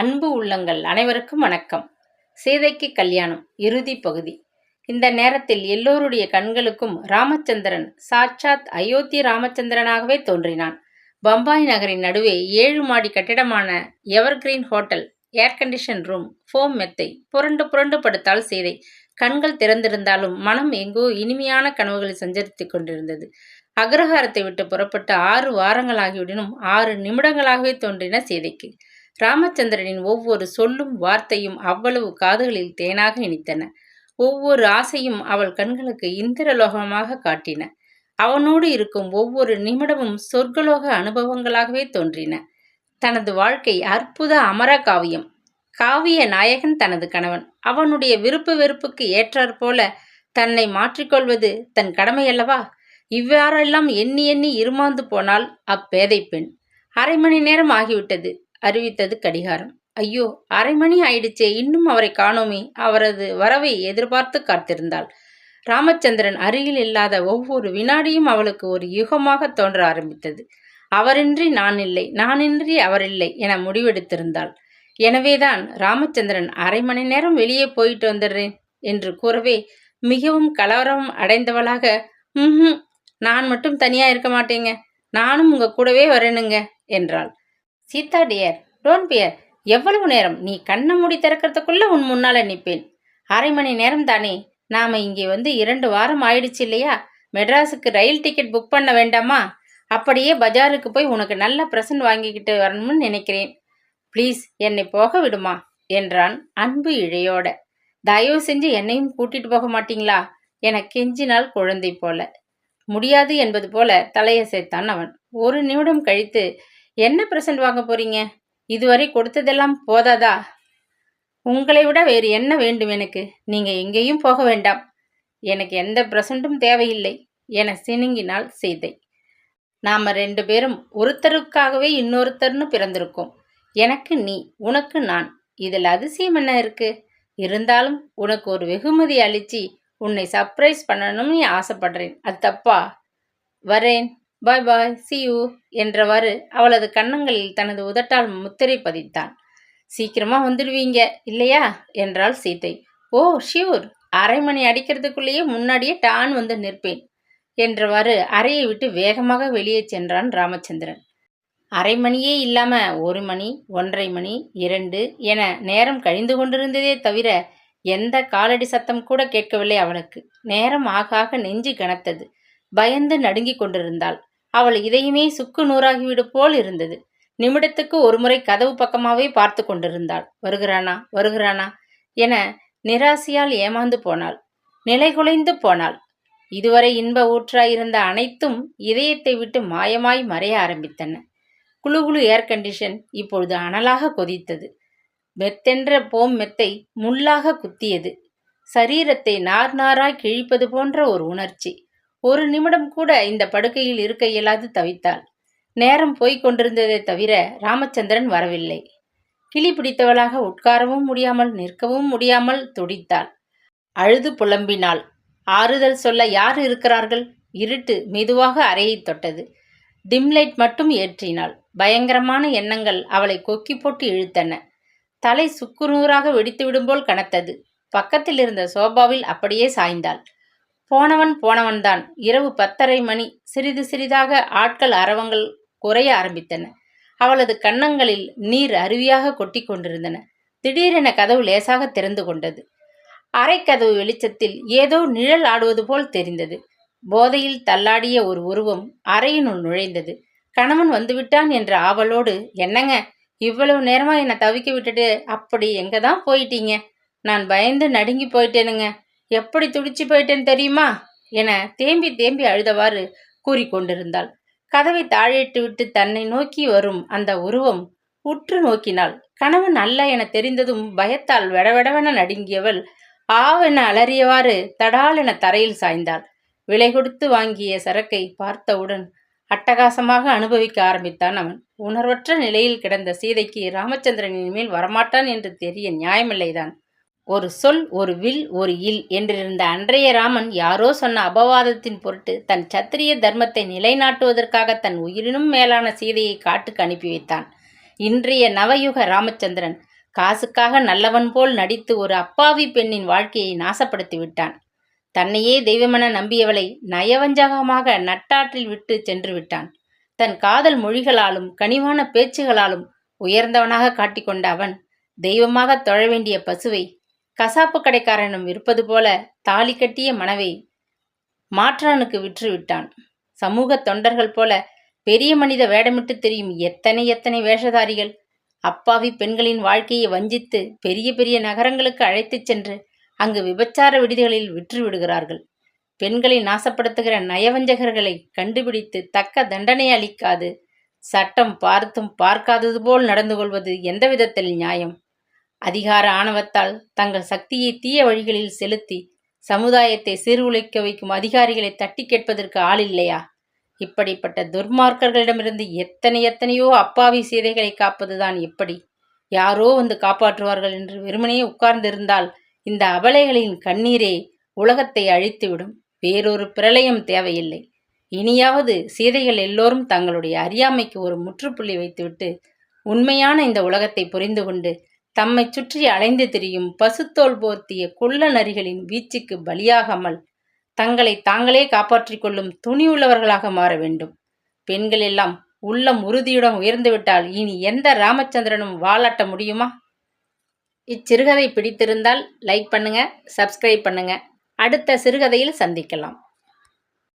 அன்பு உள்ளங்கள் அனைவருக்கும் வணக்கம். சீதைக்கு கல்யாணம் இறுதி பகுதி. இந்த நேரத்தில் எல்லோருடைய கண்களுக்கும் ராமச்சந்திரன் சாட்சாத் அயோத்தி ராமச்சந்திரனாகவே தோன்றினான். பம்பாய் நகரின் நடுவே ஏழு மாடி கட்டிடமான Evergreen hotel air condition room foam மெத்தை புரண்டு புரண்டு படுத்தால் சீதை. கண்கள் திறந்திருந்தாலும் மனம் எங்கோ இனிமையான கனவுகளை சஞ்சரித்துக் கொண்டிருந்தது. அக்ரஹாரத்தை விட்டு புறப்பட்டு ஆறு வாரங்களாகிவிடனும் ஆறு நிமிடங்களாகவே தோன்றின சீதைக்கு. ராமச்சந்திரனின் ஒவ்வொரு சொல்லும் வார்த்தையும் அவ்வளவு காதுகளில் தேனாக இனித்தன. ஒவ்வொரு ஆசையும் அவள் கண்களுக்கு இந்திரலோகமாக காட்டின. அவனோடு இருக்கும் ஒவ்வொரு நிமிடமும் சொர்க்கலோக அனுபவங்களாகவே தோன்றின. தனது வாழ்க்கை அற்புத அமர காவியம். காவிய நாயகன் தனது கணவன். அவனுடைய விருப்ப வெறுப்புக்கு ஏற்றாற்போல தன்னை மாற்றிக்கொள்வது தன் கடமையல்லவா? இவ்வாறெல்லாம் எண்ணி எண்ணி இருமாந்து போனால் அப்பேதை பெண். அரை மணி நேரம் ஆகிவிட்டது. அறிவித்தது கடிகாரம். ஐயோ அரை மணி ஆயிடுச்சே இன்னும் அவரை காணோமே அவரது வரவை எதிர்பார்த்து காத்திருந்தாள். ராமச்சந்திரன் அருகில் இல்லாத ஒவ்வொரு வினாடியும் அவளுக்கு ஒரு யுகமாக தோன்ற ஆரம்பித்தது. அவரின்றி நான் இல்லை நானின்றி அவரில்லை என முடிவெடுத்திருந்தாள். எனவேதான் ராமச்சந்திரன் அரை மணி நேரம் வெளியே போயிட்டு வந்துடுறேன் என்று கூறவே மிகவும் கலவரம் அடைந்தவளாக ம் நான் மட்டும் தனியா இருக்க மாட்டேங்க நானும் உங்க கூடவே வரேனுங்க என்றாள். சீதா டியர் டோன்ட் பியர் எவ்வளவு நேரம்? நீ கண்ணை மூடி திறக்கிறதுக்குள்ள உன் முன்னால் நிற்பேன் அரை மணி நேரம் தானே. நாம் இங்கே வந்து இரண்டு வாரம் ஆயிடுச்சு இல்லையா? மெட்ராஸுக்கு ரயில் டிக்கெட் புக் பண்ண வேண்டாமா? அப்படியே பஜாருக்கு போய் உனக்கு நல்ல ப்ரெசன்ட் வாங்கிக்கிட்டு வரணும்னு நினைக்கிறேன். ப்ளீஸ் என்னை போக விடுமா? என்றான் அன்பு இழையோட. தயவு செஞ்சு என்னையும் கூட்டிட்டு போக மாட்டீங்களா? என கெஞ்சினால் குழந்தை போல. முடியாது என்பது போல தலையை சேர்த்தான் அவன். ஒரு நிமிடம் கழித்து என்ன ப்ரெசன்ட் வாங்க போறீங்க? இதுவரை கொடுத்ததெல்லாம் போதாதா? உங்களை விட வேறு என்ன வேண்டும் எனக்கு? நீங்க எங்கேயும் போக வேண்டாம். எனக்கு எந்த ப்ரெசண்ட்டும் தேவையில்லை. என சினுங்கினால் சீதை. நாம ரெண்டு பேரும் ஒருத்தருக்காகவே இன்னொருத்தர்னு பிறந்திருக்கோம். எனக்கு நீ உனக்கு நான். இதில் அதிசயம் என்ன இருக்கு? இருந்தாலும் உனக்கு ஒரு வெகுமதி அளிச்சு உன்னை சர்ப்ரைஸ் பண்ணணும்னு ஆசைப்படுறேன். அது தப்பா? வரேன். பாய் பாய் சி யூ என்றவாறு அவளது கன்னங்களில் தனது உதட்டால் முத்திரை பதித்தான். சீக்கிரமா வந்துடுவீங்க இல்லையா? என்றாள் சீதை ஓ ஷியூர் அரை மணி அடிக்கிறதுக்குள்ளேயே முன்னாடியே டான் வந்து நிற்பேன் என்றவாறு அறையை விட்டு வேகமாக வெளியே சென்றான் ராமச்சந்திரன். அரை மணியே இல்லாம ஒரு மணி ஒன்றரை மணி இரண்டு என நேரம் கழிந்து கொண்டிருந்ததே தவிர எந்த காலடி சத்தம் கூட கேட்கவில்லை அவனுக்கு. நேரம் ஆக ஆக நெஞ்சு கனத்தது. பயந்து நடுங்கிக் கொண்டிருந்தாள். அவள் இதயமே சுக்கு நூறாகிவிடு போல் இருந்தது. நிமிடத்துக்கு ஒருமுறை கதவு பக்கமாகவே பார்த்து கொண்டிருந்தாள். வருகிறானா? வருகிறானா? என நிராசையால் ஏமாந்து போனாள். நிலைகுலைந்து போனாள். இதுவரை இன்ப ஊற்றாயிருந்த அனைத்தும் இதயத்தை விட்டு மாயமாய் மறைய ஆரம்பித்தன. குளு ஏர் கண்டிஷன் இப்பொழுது அனலாக கொதித்தது. மெத்தென்ற போம் மெத்தை முள்ளாக குத்தியது. சரீரத்தை நார் நாராய் கிழிப்பது போன்ற ஒரு உணர்ச்சி. ஒரு நிமிடம் கூட இந்த படுக்கையில் இருக்க இயலாது தவித்தாள். நேரம் போய்க் கொண்டிருந்ததை தவிர ராமச்சந்திரன் வரவில்லை. கிளி பிடித்தவளாக உட்காரவும் முடியாமல் நிற்கவும் முடியாமல் துடித்தாள். அழுது புலம்பினாள். ஆறுதல் சொல்ல யார் இருக்கிறார்கள்? இருட்டு மெதுவாக அறையை தொட்டது. டிம்லைட் மட்டும் ஏற்றினாள். பயங்கரமான எண்ணங்கள் அவளை கொக்கி போட்டு இழுத்தன. தலை சுக்குநூறாக வெடித்து விடும்போல் கனத்தது. பக்கத்தில் இருந்த சோபாவில் அப்படியே சாய்ந்தாள். போனவன் போனவன்தான். இரவு பத்தரை மணி. சிறிது சிறிதாக ஆட்கள் அரவங்கள் குறைய ஆரம்பித்தன. அவளது கன்னங்களில் நீர் அருவியாக கொட்டி கொண்டிருந்தன. திடீரென கதவு லேசாக திறந்து கொண்டது. அரைக்கதவு வெளிச்சத்தில் ஏதோ நிழல் ஆடுவது போல் தெரிந்தது. போதையில் தள்ளாடிய ஒரு உருவம் அறையினுள் நுழைந்தது. கணவன் வந்துவிட்டான் என்ற ஆவலோடு என்னங்க இவ்வளவு நேரமா என்னை தவிக்க விட்டுட்டு அப்படி எங்க தான் போயிட்டீங்க? நான் பயந்து நடுங்கி போயிட்டேனுங்க. எப்படி துடிச்சு போயிட்டேன் தெரியுமா? என தேம்பி தேம்பி அழுதவாறு கூறிக்கொண்டிருந்தாள். கதவை தாழிட்டு விட்டு தன்னை நோக்கி வரும் அந்த உருவம் உற்று நோக்கினாள். கணவன் அல்ல என தெரிந்ததும் பயத்தால் வெடவெடவென நடுங்கியவள் ஆவென அலறியவாறு தடால் என தரையில் சாய்ந்தாள். விலை கொடுத்து வாங்கிய சரக்கை பார்த்தவுடன் அட்டகாசமாக அனுபவிக்க ஆரம்பித்தான் அவன். உணர்வற்ற நிலையில் கிடந்த சீதைக்கு ராமச்சந்திரன் இனிமேல் வரமாட்டான் என்று தெரிய நியாயமில்லைதான். ஒரு சொல் ஒரு வில் ஒரு இல் என்றிருந்த அன்றைய ராமன் யாரோ சொன்ன அபவாதத்தின் பொருட்டு தன் சத்திரிய தர்மத்தை நிலைநாட்டுவதற்காக தன் உயிரினும் மேலான சீதையை காட்டுக்கு அனுப்பி வைத்தான். இன்றைய நவயுக ராமச்சந்திரன் காசுக்காக நல்லவன் போல் நடித்து ஒரு அப்பாவி பெண்ணின் வாழ்க்கையை நாசப்படுத்தி விட்டான். தன்னையே தெய்வமென நம்பியவளை நயவஞ்சகமாக நட்டாற்றில் விட்டு சென்று விட்டான். தன் காதல் மொழிகளாலும் கனிவான பேச்சுகளாலும் உயர்ந்தவனாக காட்டிக்கொண்ட அவன் தெய்வமாக தொழ வேண்டிய பசுவை கசாப்பு கடைக்காரனும் இருப்பது போல தாலி கட்டிய மனைவை மாற்றானுக்கு விற்றுவிட்டான். சமூக தொண்டர்கள் போல பெரிய மனித வேடமிட்டு தெரியும் எத்தனை எத்தனை வேஷதாரிகள். அப்பாவி பெண்களின் வாழ்க்கையை வஞ்சித்து பெரிய பெரிய நகரங்களுக்கு அழைத்துச் சென்று அங்கு விபச்சார விடுதிகளில் விற்று விடுகிறார்கள் பெண்களை நாசப்படுத்துகிற நயவஞ்சகர்களை கண்டுபிடித்து தக்க தண்டனை அளிக்காது. சட்டம் பார்த்தும் பார்க்காதது போல் நடந்து கொள்வது எந்த விதத்தில் நியாயம்? அதிகார ஆணவத்தால் தங்கள் சக்தியை தீய வழிகளில் செலுத்தி சமுதாயத்தை சீர்குலைக்க வைக்கும் அதிகாரிகளை தட்டி கேட்பதற்கு ஆள் இல்லையா? இப்படிப்பட்ட துர்மார்க்கர்களிடமிருந்து எத்தனை எத்தனையோ அப்பாவி சீதைகளை காப்பதுதான் எப்படி யாரோ வந்து காப்பாற்றுவார்கள் என்று வெறுமனே உட்கார்ந்திருந்தால் இந்த அபலைகளின் கண்ணீரே உலகத்தை அழித்துவிடும். வேறொரு பிரளயம் தேவையில்லை. இனியாவது சீதைகள் எல்லோரும் தங்களுடைய அறியாமைக்கு ஒரு முற்றுப்புள்ளி வைத்துவிட்டு உண்மையான இந்த உலகத்தை புரிந்து கொண்டு தம்மை சுற்றி அலைந்து திரியும் பசுத்தோல் போர்த்திய கொள்ள நரிகளின் வீச்சுக்கு பலியாகாமல் தங்களை தாங்களே காப்பாற்றிக் கொள்ளும் துணி உள்ளவர்களாக மாற வேண்டும். பெண்கள் எல்லாம் உள்ளம் உறுதியுடன் உயர்ந்துவிட்டால் இனி எந்த ராமச்சந்திரனும் வாலாட்ட முடியுமா? இச்சிறுகதை பிடித்திருந்தால் லைக் பண்ணுங்க சப்ஸ்கிரைப் பண்ணுங்க. அடுத்த சிறுகதையில் சந்திக்கலாம்.